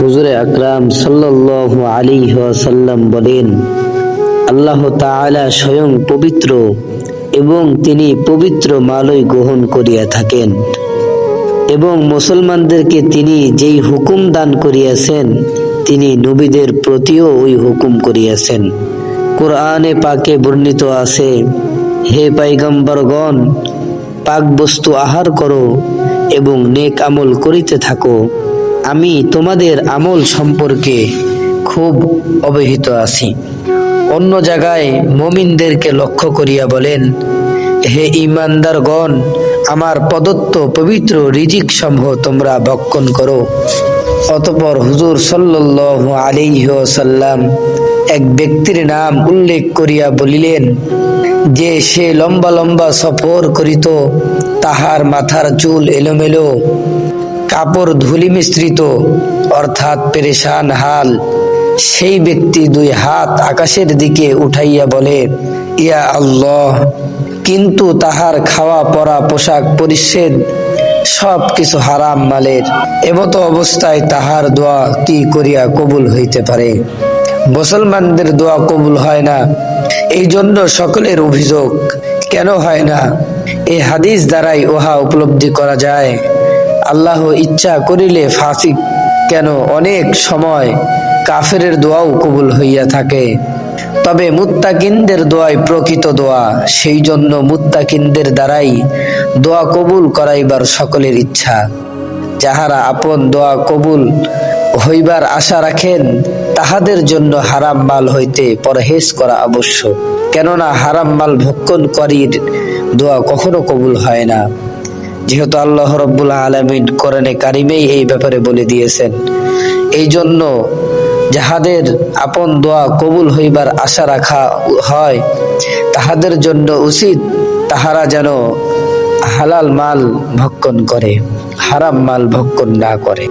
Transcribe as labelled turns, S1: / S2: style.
S1: হুজুরে আকরাম সাল্লাল্লাহু আলাইহি ওয়াসাল্লাম বলেন, আল্লাহ তাআলা স্বয়ং পবিত্র এবং তিনি পবিত্র মালয় গ্রহণ করিয়া থাকেন এবং মুসলমানদেরকে তিনি যেই হুকুম দান করিয়াছেন, তিনি নবীদের প্রতিও ওই হুকুম করিয়াছেন। কোরআনে পাকে বর্ণিত আছে, হে পাইগম্বরগণ পাক বস্তু আহার করো এবং নেক আমল করিতে থাকো। আমি তোমাদের আমল সম্পর্কে খুব অবহিত আছি। অন্য জায়গায় মমিনদেরকে লক্ষ্য করিয়া বলেন, হে ইমানদারগণ আমার প্রদত্ত পবিত্র রিজিক সমূহ তোমরা ভক্ষণ করো। অতপর হুজুর সাল্লাল্লাহু আলাইহি ওয়াসাল্লাম এক ব্যক্তির নাম উল্লেখ করিয়া বলিলেন, যে সে লম্বা লম্বা সফর করিত, তাহার মাথার চুল এলোমেলো কাপড় ধুলি মিশ্রিত, অর্থাৎ পেরেশান হাল। সেই ব্যক্তি দুই হাত আকাশের দিকে উঠাইয়া বলে, ইয়া আল্লাহ, কিন্তু তাহার খাওয়া, পরা, পোশাক পরিচ্ছেদ সব কিছু হারাম মালের। এমত অবস্থায় তাহার দোয়া কি করিয়া কবুল হইতে পারে? মুসলমানদের দোয়া কবুল হয় না। এই জন্য সকলের অভিযোগ, কেন হয় না? এই হাদিস দ্বারাই উহা উপলব্ধি করা যায়। আল্লাহ ইচ্ছা করিলে ফাসিক কেন? অনেক সময় কাফেরের দোয়াও কবুল হইয়া থাকে। তবে মুত্তাকিনদের দোয়াই প্রকৃত দোয়া। সেই জন্য মুত্তাকিনদের দ্বারাই দোয়া কবুল করাইবার সকলের ইচ্ছা। যাহারা আপন দোয়া কবুল হইবার আশা রাখেন, তাহাদের জন্য হারাম মাল হইতে পরহেজ করা আবশ্যক। কেননা হারাম মাল ভক্ষণ করির দোয়া কখনো কবুল হয় না। যেহেতু আল্লাহ রব্বুল আলমিন কোরআনে কারিমেই এই ব্যাপারে বলে দিয়েছেন। এই জন্য যাহাদের আপন দোয়া কবুল হইবার আশা রাখা হয়, তাহাদের জন্য উচিত তাহারা যেন হালাল মাল ভক্ষণ করে, হারাম মাল ভক্ষণ না করে।